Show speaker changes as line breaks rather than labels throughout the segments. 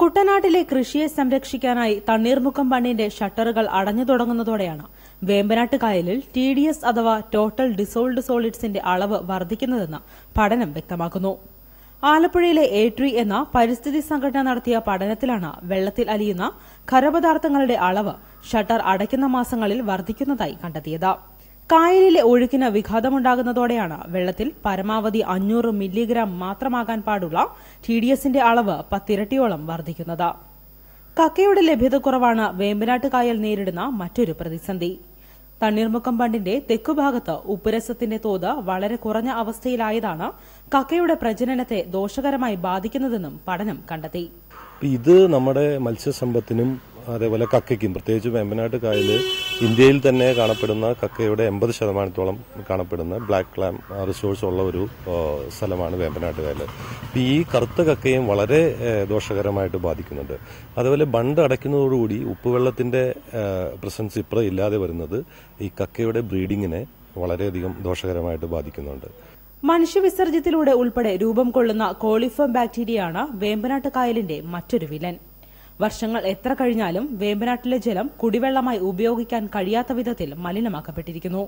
കുട്ടനാട്ടിലെ കൃഷിയെ സംരക്ഷിക്കാനായി തണ്ണീർമുഖം ബണ്ണിന്റെ ഷട്ടറുകൾ അടഞ്ഞു തുടങ്ങുന്നതോടെയാണ് വേമ്പനാട്ട് കായലിൽ ടി ഡി എസ് അഥവാ ടോട്ടൽ ഡിസോൾഡ് സോളിഡ്സിന്റെ അളവ് വർദ്ധിക്കുന്നതെന്ന് പഠനം വ്യക്തമാക്കുന്നു. ആലപ്പുഴയിലെ ഏട്രി എന്ന പരിസ്ഥിതി സംഘടന നടത്തിയ പഠനത്തിലാണ് വെള്ളത്തിൽ അലിയുന്ന ഖരപദാർത്ഥങ്ങളുടെ അളവ് ഷട്ടർ അടയ്ക്കുന്ന മാസങ്ങളിൽ വർദ്ധിക്കുന്നതായി കണ്ടെത്തിയത്. കായലിലെ ഒഴുക്കിന് വിഘാതമുണ്ടാകുന്നതോടെയാണ് വെള്ളത്തിൽ പരമാവധി അഞ്ഞൂറ് മില്ലിഗ്രാം മാത്രമാകാൻ പാടുള്ള ടി ഡി എസിന്റെ അളവ് പത്തിരട്ടിയോളം വർദ്ധിക്കുന്നത്. കക്കയുടെ ലഭ്യതക്കുറവാണ് വേമ്പനാട്ട് കായൽ നേരിടുന്ന മറ്റൊരു പ്രതിസന്ധി. തണ്ണീർമുക്കം ബണ്ടിന്റെ തെക്കുഭാഗത്ത് ഉപ്പുരസത്തിന്റെ തോത് വളരെ കുറഞ്ഞ അവസ്ഥയിലായതാണ് കക്കയുടെ പ്രജനനത്തെ ദോഷകരമായി ബാധിക്കുന്നതെന്നും പഠനം കണ്ടെത്തി.
ഇത് നമ്മുടെ മത്സ്യസമ്പത്തിനും അതേപോലെ കക്കയ്ക്കും പ്രത്യേകിച്ച് വേമ്പനാട്ട് കായൽ ഇന്ത്യയിൽ തന്നെ കാണപ്പെടുന്ന കക്കയുടെ എൺപത് ശതമാനത്തോളം കാണപ്പെടുന്ന ബ്ലാക്ക് ക്ലാം റിസോഴ്സ് ഉള്ള ഒരു സ്ഥലമാണ് വേമ്പനാട്ട് കായൽ ഈ കറുത്ത കക്കയും വളരെ ദോഷകരമായിട്ട് ബാധിക്കുന്നുണ്ട്. അതുപോലെ ബണ്ട് അടയ്ക്കുന്നതോടുകൂടി ഉപ്പുവെള്ളത്തിന്റെ പ്രസൻസ് ഇപ്പുറം ഇല്ലാതെ വരുന്നത് ഈ കക്കയുടെ ബ്രീഡിങ്ങിനെ വളരെയധികം ദോഷകരമായിട്ട് ബാധിക്കുന്നുണ്ട്.
മനുഷ്യവിസർജ്യത്തിലൂടെ ഉൾപ്പെടെ രൂപം കൊള്ളുന്ന കോളിഫോം ബാക്ടീരിയയാണ് വേമ്പനാട്ട് കായലിന്റെ മറ്റൊരു വില്ലൻ. വർഷങ്ങൾ എത്ര കഴിഞ്ഞാലും വേമ്പനാട്ടിലെ ജലം കുടിവെള്ളമായി ഉപയോഗിക്കാൻ കഴിയാത്ത വിധത്തിൽ മലിനമാക്കപ്പെട്ടിരിക്കുന്നു.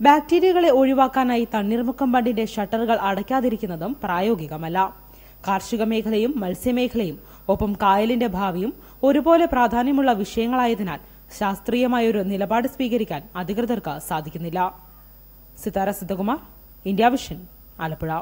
ബാക്ടീരിയകളെ ഒഴിവാക്കാനായി തണ്ണീർമുക്കം ബണ്ടിന്റെ ഷട്ടറുകൾ അടയ്ക്കാതിരിക്കുന്നതും പ്രായോഗികമല്ല. കാർഷിക മേഖലയും മത്സ്യമേഖലയും ഒപ്പം കായലിന്റെ ഭാവിയും ഒരുപോലെ പ്രാധാന്യമുള്ള വിഷയങ്ങളായതിനാൽ ശാസ്ത്രീയമായൊരു നിലപാട് സ്വീകരിക്കാൻ അധികൃതർക്ക് സാധിക്കുന്നില്ല. Sithara Siddhakumar India vision Alappuzha.